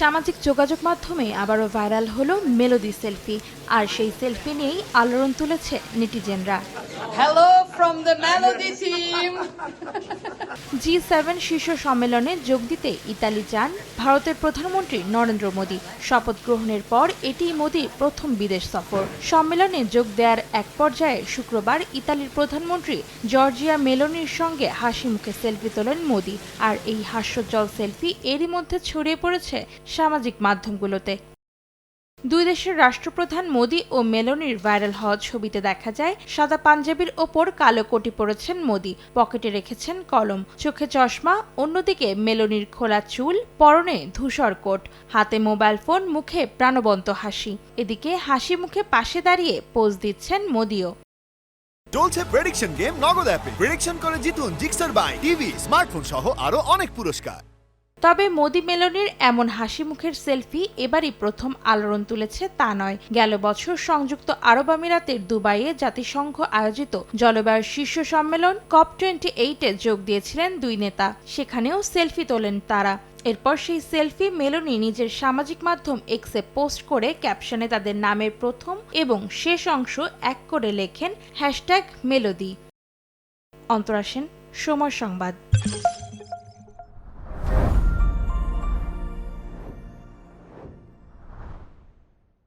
সামাজিক যোগাযোগ মাধ্যমে আবারও ভাইরাল হল মেলোডি সেলফি, আর সেই সেলফি নিয়েই আলোড়ন তুলেছে নেটিজেনরা hello from the melody team. G seven শীর্ষ সম্মেলনে যোগ দিতে ইতালি যান ভারতের প্রধানমন্ত্রী নরেন্দ্র মোদী। শপথ গ্রহণের পর এটি মোদীর প্রথম বিদেশ সফর। সম্মেলনে যোগ দেওয়ার এক পর্যায়ে শুক্রবার ইতালির প্রধানমন্ত্রী জর্জিয়া মেলোনির সঙ্গে হাসি মুখে সেলফি তোলেন মোদী। আর এই হাস্যোজ্জ্বল সেলফি এরই মধ্যে ছড়িয়ে পড়েছে সামাজিক মাধ্যমগুলোতে। দুই দেশের রাষ্ট্রপ্রধান মোদি ও মেলোনির ভাইরাল হওয়া ছবিতে দেখা যায়, সাদা পাঞ্জাবির ওপর কালো কোটি পরেছেন মোদি, পকেটে রেখেছেন কলম, চোখে চশমা, অন্যদিকে মেলোনির খোলা চুল, পরনে ধূসর কোট, হাতে মোবাইল ফোন, মুখে প্রাণবন্ত হাসি। এদিকে হাসি মুখে পাশে দাঁড়িয়ে পোজ দিচ্ছেন মোদিও। চলছে প্রেডিকশন গেম নগদ অ্যাপে। প্রেডিকশন করে জিতুন জিক্সার বাই টিভি স্মার্টফোন সহ আরও অনেক পুরস্কার। তবে মোদি মেলনির এমন হাসি মুখের সেলফি এবারই প্রথম আলোড়ন তুলেছে তা নয়। গেল বছর সংযুক্ত আরব আমিরাতের দুবাইয়ে জাতিসংঘ আয়োজিত জলবায়ু শীর্ষ সম্মেলন কপ টোয়েন্টি এইটে যোগ দিয়েছিলেন দুই নেতা। সেখানেও সেলফি তোলেন তারা। এরপর সেই সেলফি মেলনি নিজের সামাজিক মাধ্যম এক্সে পোস্ট করে ক্যাপশনে তাদের নামের প্রথম এবং শেষ অংশ এক করে লেখেন হ্যাশট্যাগ মেলোদি। অন্তরাসেন, সময় সংবাদ।